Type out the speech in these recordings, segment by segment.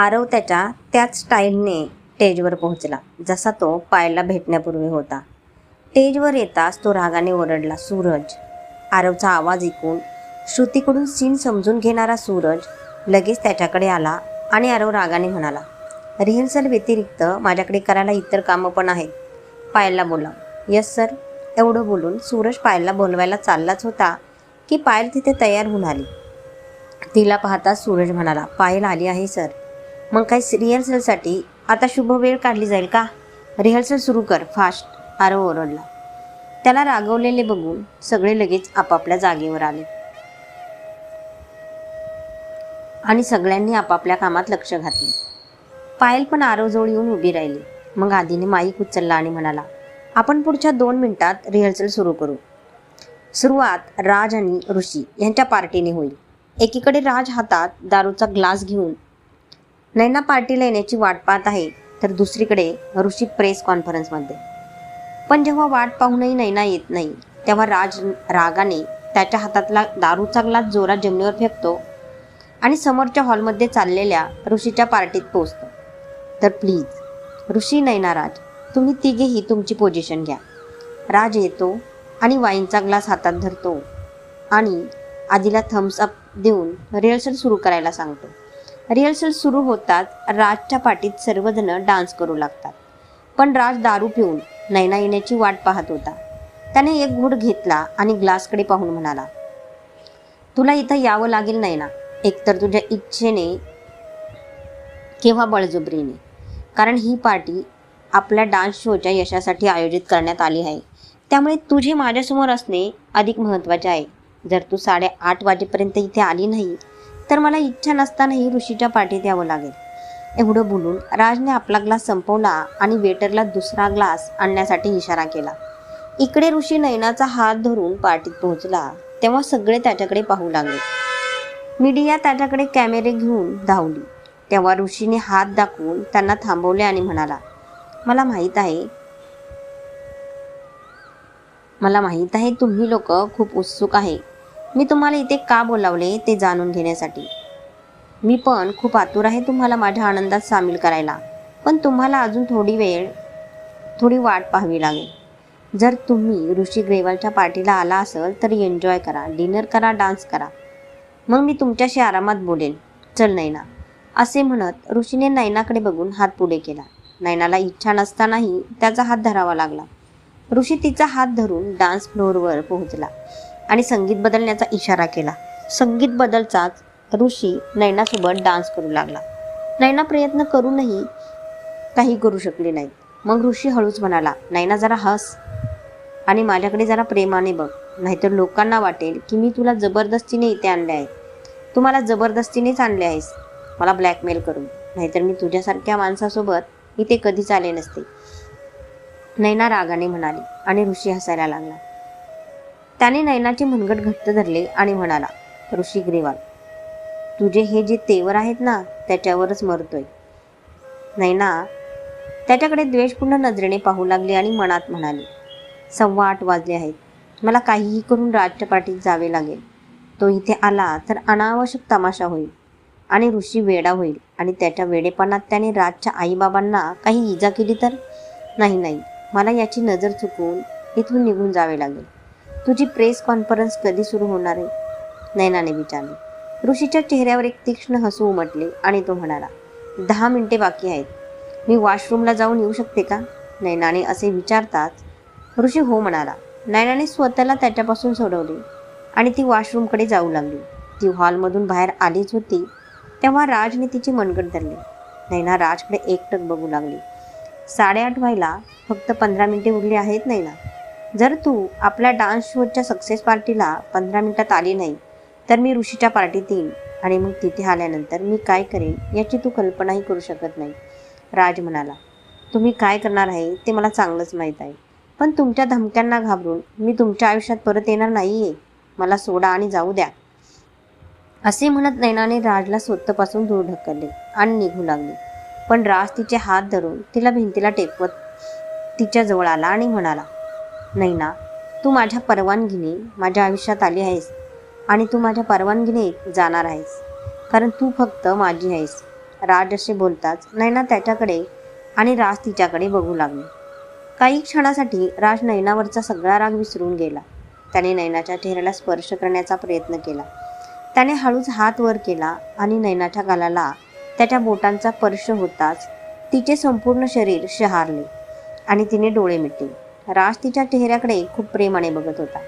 आरव त्याच्या त्याच स्टाईलने स्टेजवर पोहोचला जसा तो पायलला भेटण्यापूर्वी होता. स्टेजवर येताच तो रागाने ओरडला सूरज. आरवचा आवाज ऐकून श्रुतीकडून सीन समजून घेणारा सूरज लगेच त्याच्याकडे आला आणि आरव रागाने म्हणाला रिहर्सल व्यतिरिक्त माझ्याकडे करायला इतर कामं पण आहेत. पायलला बोला यस सर एवढं बोलून सूरज पायलला बोलवायला चाललाच होता की पायल तिथे तयार होऊन आली. तिला पाहताच सूरज म्हणाला पायल आली आहे सर मग काही रिहर्सलसाठी आता शुभ वेळ काढली जाईल का? रिहर्सल सुरू कर फास्ट आरव ओरडला. त्याला रागवलेले बघून सगळे लगेच आपापल्या जागेवर आले. आणि सगळ्यांनी आपापल्या कामात लक्ष घातले. पायल पण आरवजवळ येऊन उभी राहिली. मग आधीने माईक उचलला आणि म्हणाला आपण पुढच्या दोन मिनिटात रिहर्सल सुरू करू. सुरुवात राज आणि ऋषी यांच्या पार्टीने होईल. एकीकडे राज हातात दारूचा ग्लास घेऊन नैना पार्टीला येण्याची वाट पाहत आहे तर दुसरीकडे ऋषी प्रेस कॉन्फरन्समध्ये. पण जेव्हा वाट पाहूनही नैना येत नाही तेव्हा राज रागाने त्याच्या हातातला दारूचा ग्लास जोरात जमिनीवर फेकतो आणि समोरच्या हॉलमध्ये चाललेल्या ऋषीच्या पार्टीत पोचतो तर प्लीज ऋषी नैना राज तुम्ही तिघेही तुमची पोझिशन घ्या. राज येतो आणि वाईनचा ग्लास हातात धरतो आणि आधीला थम्स अप देऊन रिहर्सल सुरू करायला सांगतो. रिहर्सल सुरू होताच राजच्या पाठीत सर्वजण डान्स करू लागतात. पण राज दारू पिऊन नैना येण्याची वाट पाहत होता. त्याने एक घोट घेतला आणि ग्लासकडे पाहून म्हणाला तुला इथं यावं लागेल नैना. एकतर तुझ्या इच्छेने किंवा बळजबरीने. कारण ही पार्टी आपल्या डान्स शोच्या यशासाठी आयोजित करण्यात आली आहे. त्यामुळे तुझे माझ्यासमोर असणे अधिक महत्त्वाचे आहे. जर तू साडेआठ वाजेपर्यंत इथे आली नाही तर मला इच्छा नसतानाही ऋषीच्या पाठीत यावं लागेल. एवढं बोलून राजने आपला ग्लास संपवला आणि वेटरला दुसरा ग्लास आणण्यासाठी इशारा केला. इकडे ऋषी नयनाचा हात धरून पाठीत पोहोचला. तेव्हा सगळे त्याच्याकडे पाहू लागले. मीडिया त्याच्याकडे कॅमेरे घेऊन धावली. तेव्हा ऋषीने हात दाखवून त्यांना थांबवले आणि म्हणाला मला माहीत आहे मला माहीत आहे तुम्ही लोक खूप उत्सुक आहे. मी तुम्हाला इथे का बोलावले ते जाणून घेण्यासाठी? मी पण खूप आतुर आहे तुम्हाला माझ्या आनंदात सामील करायला. पण तुम्हाला अजून थोडी वेळ थोडी वाट पाहावी लागेल. जर तुम्ही ऋषी ग्रेवालच्या पार्टीला आला असाल तर एन्जॉय करा डिनर करा डान्स करा. मग मी तुमच्याशी आरामात बोलेन. चल नैना. असे म्हणत ऋषीने नैनाकडे बघून हात पुढे केला. नैनाला इच्छा नसतानाही त्याचा हात धरावा लागला. ऋषी तिचा हात धरून डान्स फ्लोअरवर पोहोचला. आणि संगीत बदलण्याचा इशारा केला. संगीत बदलचाच ऋषी नैनासोबत डान्स करू लागला. नैना प्रयत्न करूनही काही करू शकली नाही मग ऋषी हळूच म्हणाला नैना जरा हस आणि माझ्याकडे जरा प्रेमाने बघ. नाहीतर लोकांना वाटेल की मी तुला जबरदस्तीने इथे आणले आहे. तू मला जबरदस्तीनेच आणले आहेस. मला ब्लॅकमेल करून नाहीतर मी तुझ्यासारख्या माणसासोबत इथे कधीच आले नसते. नैना रागाने म्हणाली आणि ऋषी हसायला लागला. त्याने नैनाचे मनगट घट्ट धरले आणि म्हणाला ऋषी ग्रेवाल तुझे हे जे तेवर आहेत ना त्याच्यावरच मरतोय. नैना त्याच्याकडे द्वेषपूर्ण नजरेने पाहू लागली आणि मनात म्हणाली सव्वा आठ वाजले आहेत. मला काहीही करून राजच्या जावे लागेल. तो इथे आला तर अनावश्यक तमाशा होईल आणि ऋषी वेडा होईल आणि त्याच्या वेडेपणात त्याने राजच्या आईबाबांना काही इजा केली तर? नाही नाही. मला याची नजर चुकवून इथून निघून जावे लागेल. तुझी प्रेस कॉन्फरन्स कधी सुरू होणार आहे? नैनाने विचारले. ऋषीच्या चेहऱ्यावर एक तीक्ष्ण हसू उमटले आणि तो म्हणाला दहा मिनिटे बाकी आहेत. मी वॉशरूमला जाऊन येऊ शकते का? नैनाने असे विचारताच ऋषी हो म्हणाला. नैनाने स्वतःला त्याच्यापासून सोडवले आणि ती वॉशरूमकडे जाऊ लागली. ती हॉलमधून बाहेर आलीच होती तेव्हा राजने तिची मनगट धरली. नैना राजकडे एकटक बघू लागली. साडेआठ व्हायला फक्त पंधरा मिनिटे उरली आहेत नाही ना जर तू आपल्या डान्स शोच्या सक्सेस पार्टीला पंधरा मिनिटात आली नाही तर मी ऋषीच्या पार्टीत येईन. आणि मग तिथे आल्यानंतर मी काय करेन याची तू कल्पनाही करू शकत नाही. राज म्हणाला तुम्ही काय करणार आहे ते मला चांगलंच माहीत आहे. पण तुमच्या धमक्यांना घाबरून मी तुमच्या आयुष्यात परत येणार नाही आहे मला सोडा आणि जाऊ द्या. असे म्हणत नैनाने राजला स्वतःपासून दूर ढकलले आणि निघू लागले. पण राज तिचे हात धरून तिला भिंतीला टेकवत तिच्या जवळ आला आणि म्हणाला नैना तू माझ्या परवानगीने माझ्या आयुष्यात आली आहेस आणि तू माझ्या परवानगीने जाणार आहेस. कारण तू फक्त माझी आहेस. राज असे बोलताच नैना त्याच्याकडे आणि राज तिच्याकडे बघू लागले. काही क्षणासाठी राज नैनावरचा सगळा राग विसरून गेला. त्याने नैनाच्या चेहऱ्याला स्पर्श करण्याचा प्रयत्न केला. त्याने हळूच हात वर केला आणि नैनाच्या गालाला त्याच्या बोटांचा स्पर्श होताच तिचे संपूर्ण शरीर शहारले आणि तिने डोळे मिटले. राज तिच्या चेहऱ्याकडे खूप प्रेमाने बघत होता.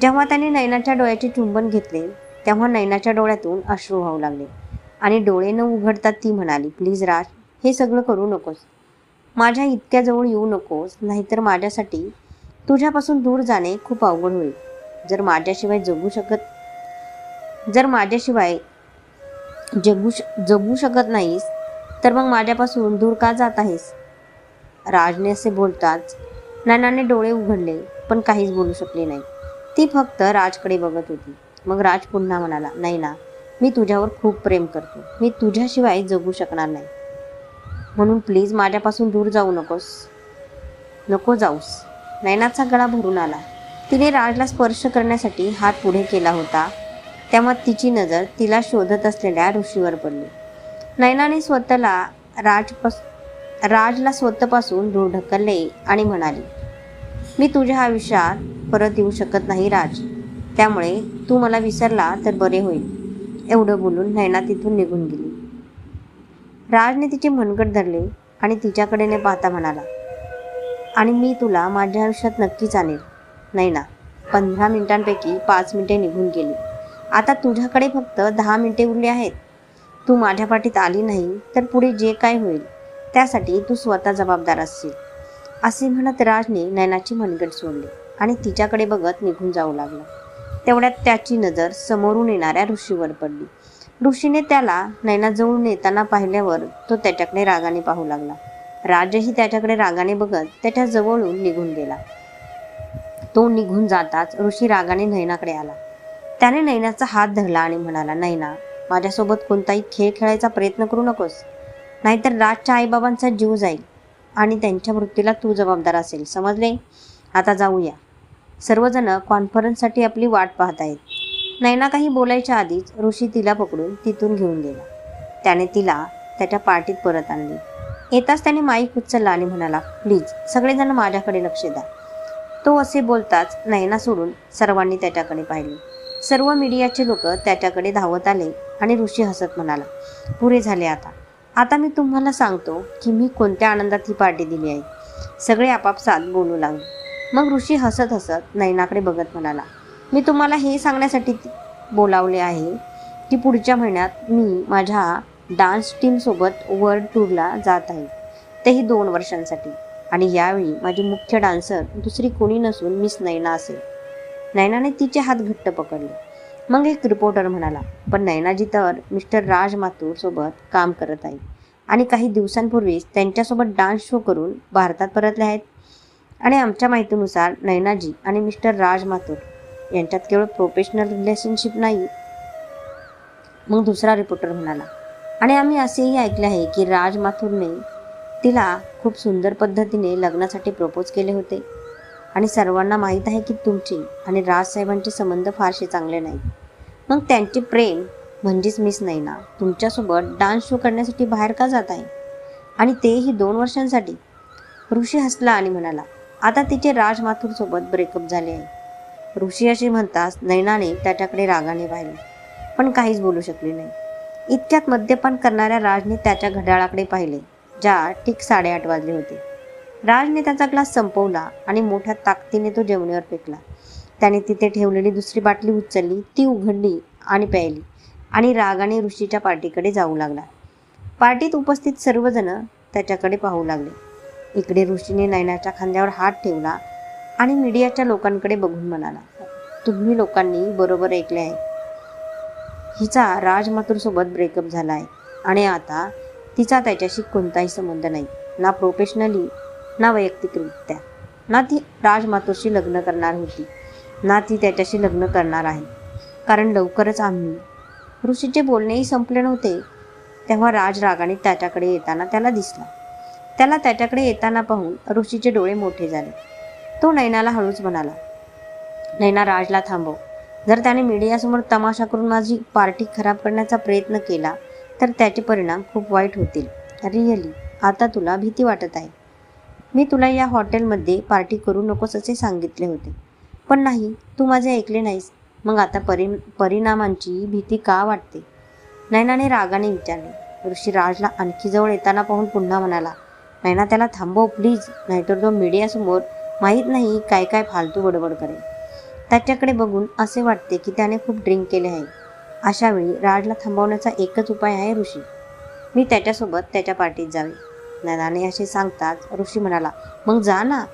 जेव्हा त्याने नैनाच्या डोळ्याचे चुंबन घेतले तेव्हा नैनाच्या डोळ्यातून अश्रू वाहू लागले. आणि डोळे न उघडता ती म्हणाली प्लीज राज हे सगळं करू नकोस. माझ्या इतक्या जवळ येऊ नकोस नाहीतर माझ्यासाठी तुझ्यापासून दूर जाणे खूप अवघड होईल. जर माझ्याशिवाय जगू शकत जर माझ्याशिवाय जगू श जगू शकत नाहीस तर मग माझ्यापासून दूर का जात आहेस? राजने असे बोलताच नैनाने डोळे उघडले पण काहीच बोलू शकले नाही. ती फक्त राजकडे बघत होती. मग राज पुन्हा म्हणाला नाही ना मी तुझ्यावर खूप प्रेम करतो. मी तुझ्याशिवाय जगू शकणार नाही. म्हणून प्लीज माझ्यापासून दूर जाऊ नकोस. नको जाऊस. नैनाचा गळा भरून आला. तिने राजला स्पर्श करण्यासाठी हात पुढे केला होता. तेव्हा तिची नजर तिला शोधत असलेल्या ऋषीवर पडली. नैनाने स्वतःला राजपास राजला स्वतःपासून दूर ढकलले आणि म्हणाली मी तुझ्या आयुष्यात परत येऊ शकत नाही राज. त्यामुळे तू मला विसरला तर बरे होईल. एवढं बोलून नैना तिथून निघून गेली. राजने तिचे मनगट धरले आणि तिच्याकडे न पाहता म्हणाला आणि मी तुला माझ्या आयुष्यात नक्कीच आणेल. नैना पंधरा मिनिटांपैकी पाच मिनिटे निघून गेली. आता तुझ्याकडे फक्त दहा मिनिटे उरली आहेत. तू माझ्या पाठीत आली नाही तर पुढे जे काय होईल त्यासाठी तू स्वतः जबाबदार असशील. असे म्हणत राजने नैनाची मनगट सोडली आणि तिच्याकडे बघत निघून जाऊ लागला. तेवढ्यात त्याची नजर समोरून येणाऱ्या ऋषीवर पडली. ऋषीने त्याला नैनाजवळून येताना पाहिल्यावर तो त्याच्याकडे रागाने पाहू लागला. राजही त्याच्याकडे रागाने बघत त्याच्या जवळून निघून गेला. तो निघून जाताच ऋषी रागाने नैनाकडे आला. त्याने नैनाचा हात धरला आणि म्हणाला नैना माझ्यासोबत कोणताही खेळ खेळायचा प्रयत्न करू नकोस. नाहीतर राजच्या आईबाबांचा जीव जाईल. आणि त्यांच्या मृत्यूला तू जबाबदार असेल. समजले? आता जाऊया. सर्वजण कॉन्फरन्ससाठी आपली वाट पाहत आहेत. नैना काही बोलायच्या आधीच ऋषी तिला पकडून तिथून घेऊन गेला. त्याने तिला त्याच्या पार्टीत परत आणली. येताच त्याने माईक उचलला आणि म्हणाला प्लीज सगळेजण माझ्याकडे लक्ष द्या. तो असे बोलताच नैना सोडून सर्वांनी त्याच्याकडे पाहिले. सर्व मीडियाचे लोक त्याच्याकडे धावत आले आणि ऋषी हसत म्हणाला पुरे झाले आता. आता मी तुम्हाला सांगतो की मी कोणत्या आनंदात ही पार्टी दिली आहे. सगळे आपापसात बोलू लागले. मग ऋषी हसत हसत नैनाकडे बघत म्हणाला मी तुम्हाला हे सांगण्यासाठी बोलावले आहे की पुढच्या महिन्यात मी माझ्या डान्स टीमसोबत वर्ल्ड टूरला जात आहे. तेही दोन वर्षांसाठी. आणि यावेळी माझी मुख्य डान्सर दुसरी कोणी नसून मिस नैना असेल. नैनाने तिचे हात घट्ट पकडले. मग एक रिपोर्टर म्हणाला पण नैनाजी तर मिस्टर राज माथूर सोबत काम करत आहे आणि काही दिवसांपूर्वीच त्यांच्यासोबत डान्स शो करून भारतात परतले आहेत. आणि आमच्या माहितीनुसार नैनाजी आणि मिस्टर राज माथुर यांच्यात केवळ प्रोफेशनल रिलेशनशिप नाही. मग दुसरा रिपोर्टर म्हणाला आणि आम्ही असेही ऐकले आहे की राज माथुरने तिला खूप सुंदर पद्धतीने लग्नासाठी प्रपोज केले होते. आणि सर्वांना माहीत आहे की तुमचे आणि राजसाहेबांचे संबंध फारसे चांगले नाहीत. मग त्यांचे प्रेम म्हणजेच मिस नैना तुमच्यासोबत डान्स शो करण्यासाठी बाहेर का जात आहे? आणि तेही दोन वर्षांसाठी. ऋषी हसला आणि म्हणाला आता तिचे राज ब्रेकअप झाले आहे. ऋषी असे म्हणताच नैनाने त्याच्याकडे रागाने पाहिले पण काहीच बोलू शकले नाही. इतक्यात मद्यपान करणाऱ्या राजने त्याच्या घड्याळाकडे पाहिले ज्या ठीक साडेआठ वाजले होते. राजने त्याचा ग्लास संपवला आणि मोठ्या ताकदीने तो जेवणावर फेकला. त्याने तिथे ठेवलेली दुसरी बाटली उचलली ती उघडली आणि प्यायली आणि रागाने ऋषीच्या पार्टीकडे जाऊ लागला. पार्टीत उपस्थित सर्वजण त्याच्याकडे पाहू लागले. इकडे ऋषीने नैनाच्या खांद्यावर हात ठेवला आणि मीडियाच्या लोकांकडे बघून म्हणाला तुम्ही लोकांनी बरोबर ऐकले आहे. हिचा राज ब्रेकअप झाला आहे आणि आता तिचा त्याच्याशी कोणताही संबंध नाही. ना प्रोफेशनली ना वैयक्तिकरित्या ना ती राजमातोशी लग्न करणार होती. ना ती त्याच्याशी लग्न करणार आहे. कारण लवकरच आम्ही. ऋषीचे बोलणेही संपले नव्हते. तेव्हा राज रागाने त्याच्याकडे येताना त्याला दिसला. त्याला त्याच्याकडे येताना पाहून ऋषीचे डोळे मोठे झाले. तो नैनाला हळूच म्हणाला नैना राजला थांबव. जर त्याने मीडियासमोर तमाशा करून माझी पार्टी खराब करण्याचा प्रयत्न केला तर त्याचे परिणाम खूप वाईट होतील. रिअली आता तुला भीती वाटत आहे. मी तुला या हॉटेलमध्ये पार्टी करू नकोस असे सांगितले होते. पण नाही तू माझे ऐकले नाहीस. मग आता परि परिणामांची भीती का वाटते? नैनाने रागाने विचारले. ऋषीराजला आणखी जवळ येताना पाहून पुन्हा म्हणाला नैना त्याला थांबव प्लीज नाहीतर तो मीडियासमोर माहीत नाही काय काय फालतू बडबड करेल. त्याच्याकडे बघून असे वाटते की त्याने खूप ड्रिंक केले आहे. अशावेळी राजला थांबवण्याचा एकच उपाय आहे ऋषी. मी त्याच्यासोबत त्याच्या पार्टीत जावे. नैनाने असे सांगताच ऋषी म्हणाला मग जा ना.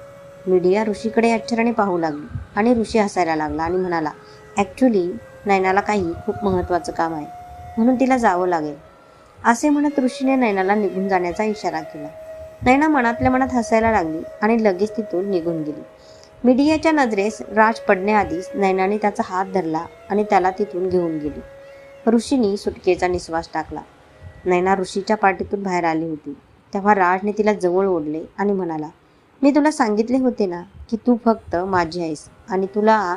मीडिया ऋषीकडे आश्चर्याने पाहू लागली आणि ऋषी हसायला लागला आणि म्हणाला ॲक्च्युली नैनाला काही खूप महत्त्वाचं काम आहे. म्हणून तिला जावं लागेल. असे म्हणत ऋषीने नैनाला निघून जाण्याचा इशारा केला. नैना मनातल्या मनात हसायला लागली आणि लगेच तिथून निघून गेली. मीडियाच्या नजरेस राज पडण्याआधीच नैनाने त्याचा हात धरला आणि त्याला तिथून घेऊन गेली. ऋषीने सुटकेचा निश्वास टाकला. नैना ऋषीच्या पाठीतून बाहेर आली होती. तेव्हा राजने तिला जवळ ओढले आणि म्हणाला मी तुला सांगितले होते ना की तू फक्त माझी आहेस आणि तुला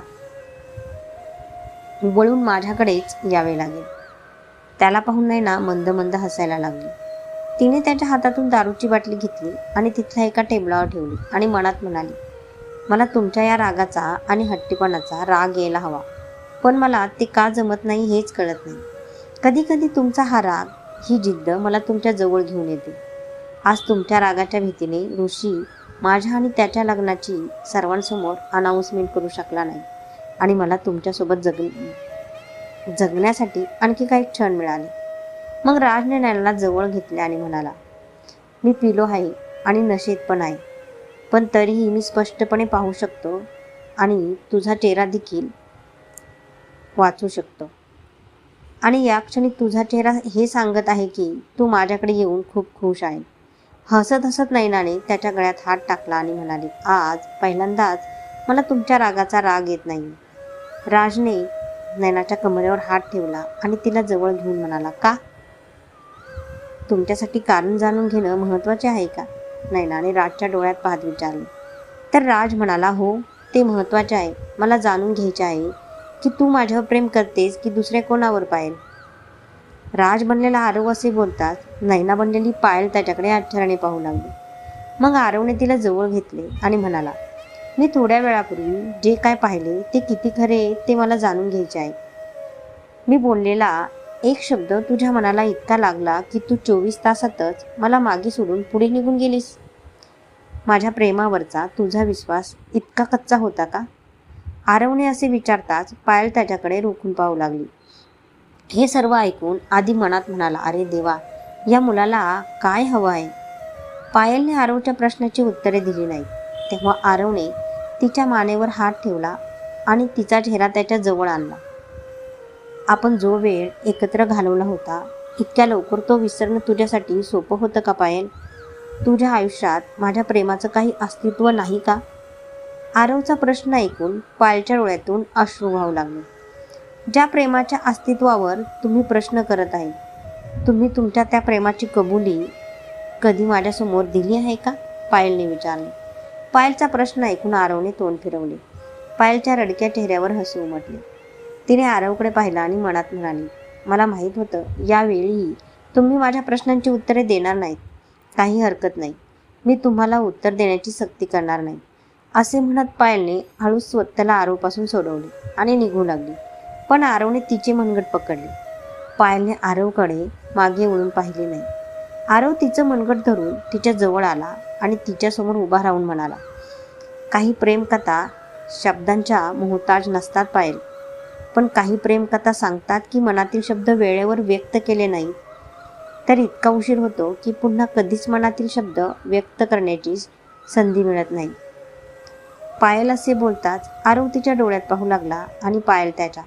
वळून माझ्याकडेच यावे लागेल. त्याला पाहून नाही ना मंद मंद हसायला लागली. तिने त्याच्या हातातून दारूची बाटली घेतली आणि तिथल्या एका टेबलावर ठेवली आणि मनात म्हणाली मला तुमच्या या रागाचा आणि हट्टीपणाचा राग यायला हवा पण मला ते का जमत नाही हेच कळत नाही. कधी कधी तुमचा हा राग ही जिद्द मला तुमच्या जवळ घेऊन येते. आज तुमच्या रागाच्या भीतीने ऋषी माझ्या आणि त्याच्या लग्नाची सर्वांसमोर अनाऊन्समेंट करू शकला नाही. आणि मला तुमच्यासोबत जग जगण्यासाठी आणखी काही क्षण मिळाले. मग राजने नैनाला जवळ घेतले आणि म्हणाला मी पिलो आहे आणि नशेत पण आहे. पण तरीही मी स्पष्टपणे पाहू शकतो आणि तुझा चेहरा देखील वाचू शकतो. आणि या क्षणी तुझा चेहरा हे सांगत आहे की तू माझ्याकडे येऊन खूप खुश आहे. हसत हसत नैनाने त्याच्या गळ्यात हात टाकला आणि म्हणाली आज पहिल्यांदाच मला तुमच्या रागाचा राग येत नाही. राजने नैनाच्या कमरेवर हात ठेवला आणि तिला जवळ घेऊन म्हणाला का? तुमच्यासाठी कारण जाणून घेणं महत्त्वाचे आहे का? नैनाने राजच्या डोळ्यात पाहत विचारले. तर राज म्हणाला हो ते महत्त्वाचे आहे. मला जाणून घ्यायचे आहे की तू माझ्यावर प्रेम करतेस की दुसऱ्या कोणावर पाहिल राज बनलेला आरव असे बोलतात नैना बनलेली पायल त्याच्याकडे आश्चर्याने पाहू लागली. मग आरवने तिला जवळ घेतले आणि म्हणाला मी थोड्या वेळापूर्वी जे काय पाहिले ते किती खरे ते मला जाणून घ्यायचे आहे. मी बोललेला एक शब्द तुझ्या मनाला इतका लागला की तू चोवीस तासातच मला मागे सोडून पुढे निघून गेलीस. माझ्या प्रेमावरचा तुझा विश्वास इतका कच्चा होता का? आरवने असे विचारताच पायल त्याच्याकडे रोखून पाहू लागली. हे सर्व ऐकून आधी मनात म्हणाला अरे देवा या मुलाला काय हवं आहे पायलने आरवच्या प्रश्नाची उत्तरे दिली नाहीत. तेव्हा आरवने तिच्या मानेवर हात ठेवला आणि तिचा चेहरा त्याच्याजवळ आणला. आपण जो वेळ एकत्र घालवला होता इतक्या लवकर तो विसरणं तुझ्यासाठी सोपं होतं का पायल? तुझ्या आयुष्यात माझ्या प्रेमाचं काही अस्तित्व नाही का? आरवचा प्रश्न ऐकून पायलच्या डोळ्यातून अश्रू वाहू लागले. ज्या प्रेमाच्या अस्तित्वावर तुम्ही प्रश्न करत आहे तुम्ही तुमच्या त्या प्रेमाची कबुली कधी माझ्यासमोर दिली आहे का? पायलने विचारले. पायलचा प्रश्न ऐकून आरवने तोंड फिरवले. पायलच्या रडक्या चेहऱ्यावर हसू उमटले. तिने आरवकडे पाहिलं आणि मनात म्हणाली मला माहीत होतं यावेळीही तुम्ही माझ्या प्रश्नांची उत्तरे देणार नाहीत. काही हरकत नाही. मी तुम्हाला उत्तर देण्याची सक्ती करणार नाही. असे म्हणत पायलने हळूच स्वतःला आरवपासून सोडवले आणि निघू लागली. पण आरवने तिचे मनगट पकडले. पायलने आरवकडे मागे वळून पाहिले नाही. आरव तिचं मनगट धरून तिच्या जवळ आला आणि तिच्यासमोर उभा राहून म्हणाला काही प्रेमकथा शब्दांच्या मोहताज नसतात पायल. पण काही प्रेमकथा सांगतात की मनातील शब्द वेळेवर व्यक्त केले नाही. तर इतका उशीर होतो की पुन्हा कधीच मनातील शब्द व्यक्त करण्याची संधी मिळत नाही. पायल असे बोलताच आरव तिच्या डोळ्यात पाहू लागला आणि पायल त्याच्या.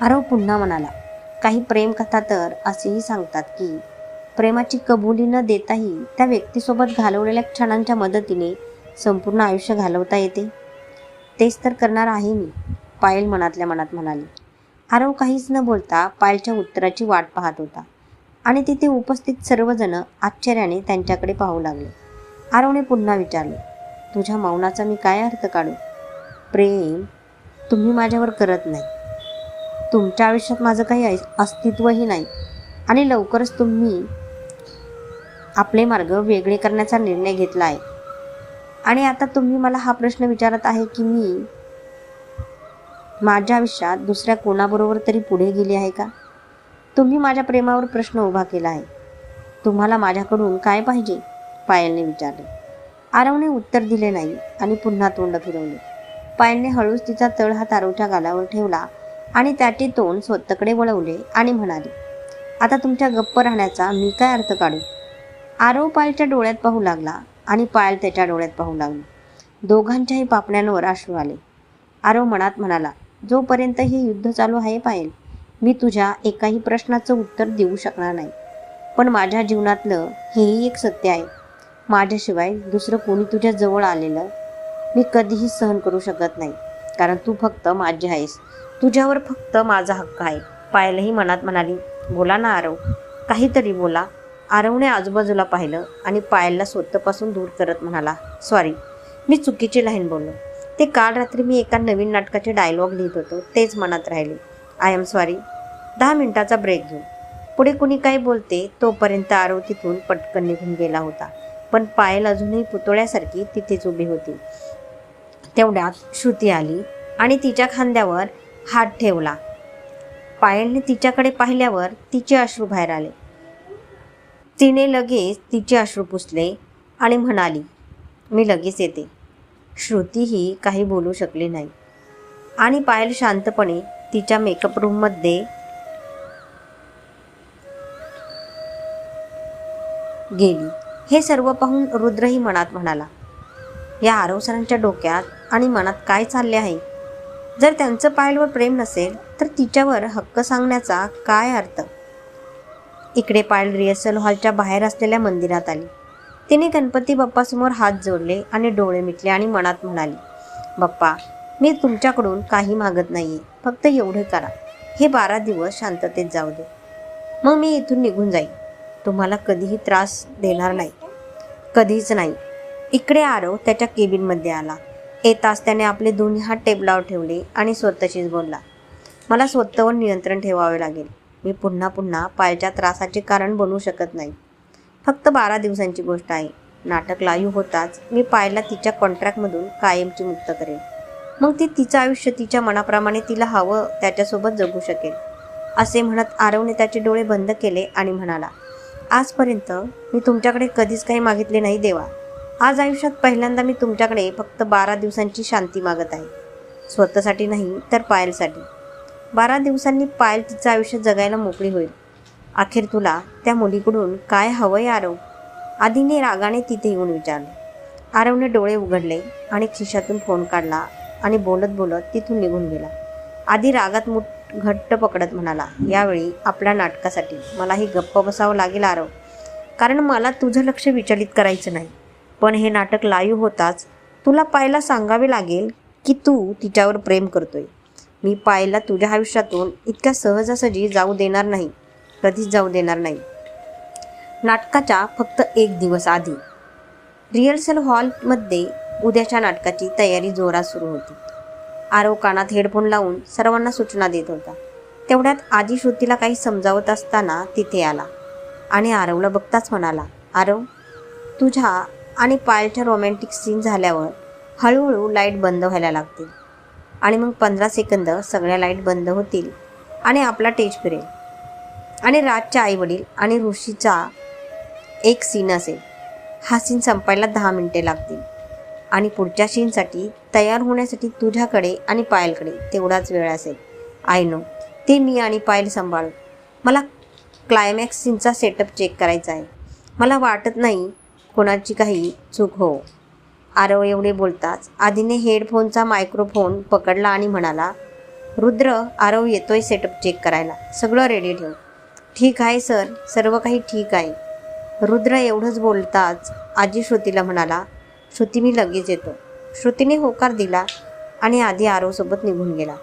आरव पुन्हा म्हणाला काही प्रेमकथा तर असेही सांगतात की प्रेमाची कबुली न देताही त्या व्यक्तीसोबत घालवलेल्या क्षणांच्या मदतीने संपूर्ण आयुष्य घालवता येते. तेच तर करणार आहे मी पायल मनातल्या मनात म्हणाली. आरव काहीच न बोलता पायलच्या उत्तराची वाट पाहत होता आणि तिथे उपस्थित सर्वजण आश्चर्याने त्यांच्याकडे पाहू लागले. आरवने पुन्हा विचारले तुझ्या मौनाचा मी काय अर्थ काढू? प्रेम तुम्ही माझ्यावर करत नाही. तुमच्या आयुष्यात माझं काही अस्तित्वही नाही. आणि लवकरच तुम्ही आपले मार्ग वेगळे करण्याचा निर्णय घेतला आहे. आणि आता तुम्ही मला हा प्रश्न विचारत आहे की मी माझ्या आयुष्यात दुसऱ्या कोणाबरोबर तरी पुढे गेली आहे का? तुम्ही माझ्या प्रेमावर प्रश्न उभा केला आहे. तुम्हाला माझ्याकडून काय पाहिजे? पायलने विचारले. आरवने उत्तर दिले नाही आणि पुन्हा तोंड फिरवले. पायलने हळूच तिचा तळ हात आरवच्या गालावर ठेवला आणि त्याचे तोंड स्वतःकडे वळवले आणि म्हणाले आता तुमच्या गप्प राहण्याचा मी काय अर्थ काढू? आरव पायलच्या डोळ्यात पाहू लागला आणि पायल त्याच्या डोळ्यात पाहू लागली. दोघांच्याही पापण्यांवर आश्रू आले. आरव मनात म्हणाला जोपर्यंत हे युद्ध चालू आहे पायल मी तुझ्या एकाही प्रश्नाचं उत्तर देऊ शकणार नाही. पण माझ्या जीवनातलं हेही एक सत्य आहे. माझ्याशिवाय दुसरं कोणी तुझ्या जवळ आलेलं मी कधीही सहन करू शकत नाही. कारण तू फक्त माझी आहेस. तुझ्यावर फक्त माझा हक्क आहे. पायलही मनात म्हणाली बोला ना आरव काहीतरी बोला. आरवने आजूबाजूला पाहिलं आणि पायलला स्वतःपासून दूर करत म्हणाला सॉरी मी चुकीची लाईन बोललो. ते काल रात्री मी एका नवीन नाटकाचे डायलॉग लिहित होतो तेच मनात राहिले. आय एम सॉरी दहा मिनिटाचा ब्रेक घेऊ. पुढे कुणी काय बोलते तोपर्यंत आरव तिथून पटकन निघून गेला होता. पण पायल अजूनही पुतळ्यासारखी तिथेच उभी होती. तेवढ्यात श्रुती आली आणि तिच्या खांद्यावर हात ठेवला. पायलने तिच्याकडे पाहिल्यावर तिचे अश्रू बाहेर आले. तिने लगेच तिचे अश्रू पुसले आणि म्हणाली मी लगेच येते. श्रुतीही काही बोलू शकली नाही. आणि पायल शांतपणे तिच्या मेकअप रूममध्ये गेली. हे सर्व पाहून रुद्रही मनात म्हणाला या आरवसरांच्या डोक्यात आणि मनात काय चालले आहे? जर त्यांचं पायलवर प्रेम नसेल तर तिच्यावर हक्क सांगण्याचा काय अर्थ? इकडे पायल रिहर्सल हॉलच्या बाहेर असलेल्या मंदिरात आली. तिने गणपती बाप्पासमोर हात जोडले आणि डोळे मिटले आणि मनात म्हणाली बाप्पा मी तुमच्याकडून काही मागत नाहीये. फक्त एवढे करा. हे बारा दिवस शांततेत जाऊ दे. मग मी इथून निघून जाईन. तुम्हाला कधीही त्रास देणार नाही. कधीच नाही. इकडे आरव त्याच्या केबिनमध्ये आला. येताच त्याने आपले दोन्ही हात टेबलावर ठेवले आणि स्वतःशीच बोलला मला स्वतःवर नियंत्रण ठेवावे लागेल. मी पुन्हा पुन्हा पायच्या त्रासाचे कारण बनवू शकत नाही. फक्त बारा दिवसांची गोष्ट आहे. नाटक लाईव्ह होताच मी पायला तिच्या कॉन्ट्रॅक्टमधून कायमची मुक्त करेन. मग ती तिचं आयुष्य तिच्या मनाप्रमाणे तिला हवं त्याच्यासोबत जगू शकेल. असे म्हणत आरवने त्याचे डोळे बंद केले आणि म्हणाला आजपर्यंत मी तुमच्याकडे कधीच काही मागितले नाही देवा. आज आयुष्यात पहिल्यांदा मी तुमच्याकडे फक्त बारा दिवसांची शांती मागत आहे. स्वतःसाठी नाही तर पायलसाठी. बारा दिवसांनी पायल तिचं आयुष्य जगायला मोकळी होईल. अखेर तुला त्या मुलीकडून काय हवंय आरव? आधीने रागाने तिथे येऊन विचारलं. आरवने डोळे उघडले आणि खिशातून फोन काढला आणि बोलत बोलत तिथून निघून गेला. आधी रागात मुठ घट्ट पकडत म्हणाला यावेळी आपल्या नाटकासाठी मलाही गप्प बसावं लागेल आरव. कारण मला तुझं लक्ष विचलित करायचं नाही. पण हे नाटक लाईव्ह होताच. तुला पायला सांगावे लागेल की तू तिच्यावर प्रेम करतोय. मी पायला तुझ्या आयुष्यातून इतक्या सहजासहजी जाऊ देणार नाही. कधीच जाऊ देणार नाही. नाटकाच्या फक्त एक दिवस आधी. रिहर्सल हॉलमध्ये उद्याच्या नाटकाची तयारी जोरात सुरू होती. आरव कानात हेडफोन लावून सर्वांना सूचना देत होता. तेवढ्यात आजी श्रुतीला काही समजावत असताना तिथे आला आणि आरवला बघताच म्हणाला आरव तुझ्या आणि पायलच्या रोमॅन्टिक सीन झाल्यावर हळूहळू लाइट बंद व्हायला लागतील आणि मग पंधरा सेकंद सगळ्या लाइट बंद होतील आणि आपला टेज फिरेल. आणि राजच्या आईवडील आणि ऋषीचा एक सीन असेल. हा सीन संपायला दहा मिनटे लागतील. आणि पुढच्या सीनसाठी तयार होण्यासाठी तुझ्याकडे आणि पायलकडे तेवढाच वेळ असेल. आय नो ते मी आणि पायल सांभाळू. मला क्लायमॅक्स सीनचा सेटअप चेक करायचा आहे. मला वाटत नाही कोणाची काही चूक हो. आरव एवढे बोलताच आधीने हेडफोनचा मायक्रोफोन पकडला आणि म्हणाला रुद्र आरव येतोय सेटअप चेक करायला. सगळं रेडी ठेव. ठीक आहे सर सर्व काही ठीक आहे. रुद्र एवढंच बोलताच आजी श्रुतीला म्हणाला श्रुती मी लगेच येतो. श्रुतीने होकार दिला आणि आधी आरवसोबत निघून गेला.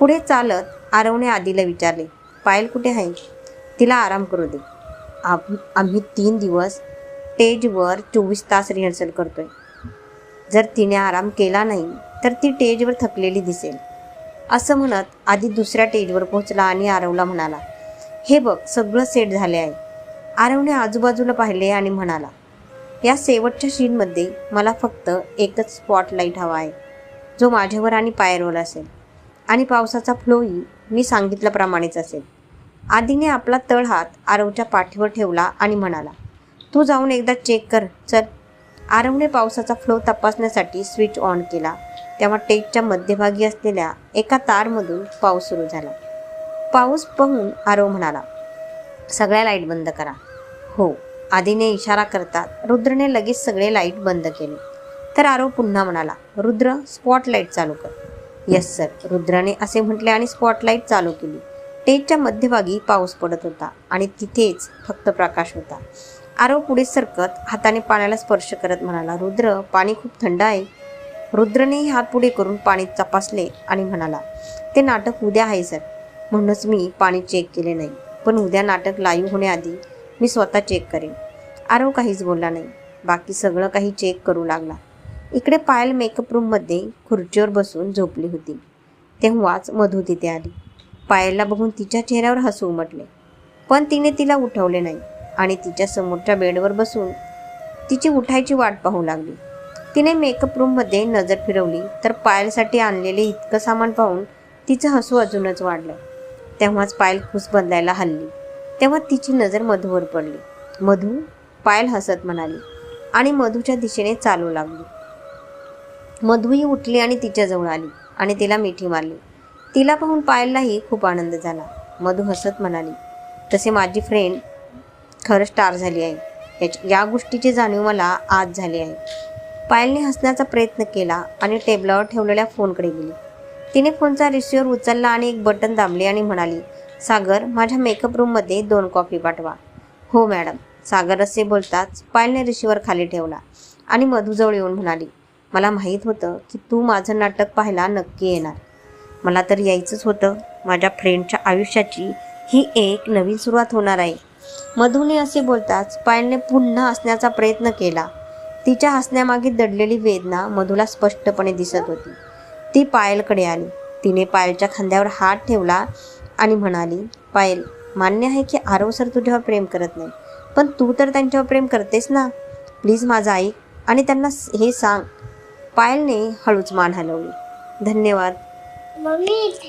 पुढे चालत आरवने आधीला विचारले पायल कुठे आहे? तिला आराम करू दे. आम आम्ही तीन दिवस स्टेजवर चोवीस तास रिहर्सल करतोय. जर तिने आराम केला नाही तर ती टेजवर थकलेली दिसेल. असं म्हणत आधी दुसऱ्या टेजवर पोहोचला आणि आरवला म्हणाला हे बघ सगळं सेट झाले आहे. आरवने आजूबाजूला पाहिले आणि म्हणाला या शेवटच्या सीनमध्ये मला फक्त एकच स्पॉटलाईट हवा आहे जो माझ्यावर आणि पायरवर असेल. आणि पावसाचा फ्लोही मी सांगितल्याप्रमाणेच असेल. आधीने आपला तळहात आरवच्या पाठीवर ठेवला आणि म्हणाला तू जाऊन एकदा चेक कर चल. आरवने पावसाचा फ्लो तपासण्यासाठी स्विच ऑन केला. तेव्हा टेकच्या मध्यभागी असलेल्या एका तारमधून पाऊस सुरू झाला. पाऊस पाहून आरव म्हणाला सगळ्या लाइट बंद करा. हो. आधीने इशारा करतात रुद्रने लगेच सगळे लाइट बंद केले. तर आरव पुन्हा म्हणाला रुद्र स्पॉटलाईट चालू कर. येस सर रुद्राने असे म्हटले आणि स्पॉटलाईट चालू केली. टेजच्या मध्यभागी पाऊस पडत होता आणि तिथेच फक्त प्रकाश होता. आरव पुढे सरकत हाताने पाण्याला स्पर्श करत म्हणाला रुद्र पाणी खूप थंड आहे. रुद्रनेही हात पुढे करून पाणी तपासले आणि म्हणाला ते नाटक उद्या आहे सर. म्हणूनच मी पाणी चेक केले नाही. पण उद्या नाटक लाईव्ह होण्याआधी मी स्वतः चेक करेन. आरव काहीच बोलला नाही. बाकी सगळं काही चेक करू लागला. इकडे पायल मेकअप रूममध्ये खुर्चीवर बसून झोपली होती. तेव्हाच मधू तिथे आली. पायलला बघून तिच्या चेहऱ्यावर हसू उमटले. पण तिने तिला उठवले नाही. आणि तिच्या समोरच्या बेडवर बसून तिची उठायची वाट पाहू लागली. तिने मेकअप रूममध्ये नजर फिरवली तर पायलसाठी आणलेले इतकं सामान पाहून तिचं हसू अजूनच वाढलं. तेव्हाच पायल खुस बदलायला हल्ली. तेव्हा तिची नजर मधूवर पडली. मधू पायल हसत म्हणाली आणि मधूच्या दिशेने चालू लागली. मधूही उठली आणि तिच्याजवळ आली आणि तिला मिठी मारली. तिला पाहून पायललाही खूप आनंद झाला. मधू हसत म्हणाली तसे माझी फ्रेंड खरं स्टार झाली आहे. याची या गोष्टीची जाणीव मला आज झाली आहे. पायलने हसण्याचा प्रयत्न केला आणि टेबलावर ठेवलेल्या फोनकडे गेली. तिने फोनचा रिसिव्हर उचलला आणि एक बटन दाबले आणि म्हणाली सागर माझ्या मेकअप रूममध्ये दोन कॉफी पाठवा. हो मॅडम. सागर असे बोलताच पायलने रिसिव्हर खाली ठेवला आणि मधूजवळ येऊन म्हणाली मला माहीत होतं की तू माझं नाटक पाहायला नक्की येणार. मला तर यायचंच होतं. माझ्या फ्रेंडच्या आयुष्याची ही एक नवीन सुरुवात होणार आहे. मधूने असे बोलताच पायलने पुन्हा हसण्याचा प्रयत्न केला. तिच्या हसण्यामागे दडलेली वेदना मधूला स्पष्टपणे दिसत होती. ती पायलकडे आली. तिने पायलच्या खांद्यावर हात ठेवला आणि म्हणाली पायल मान्य आहे की आरव सर तुझ्यावर प्रेम करत नाही पण तू तर त्यांच्यावर प्रेम करतेस ना? प्लीज माझा ऐक आणि त्यांना हे सांग. पायलने हळूच मान हलवली. धन्यवाद. मम्मी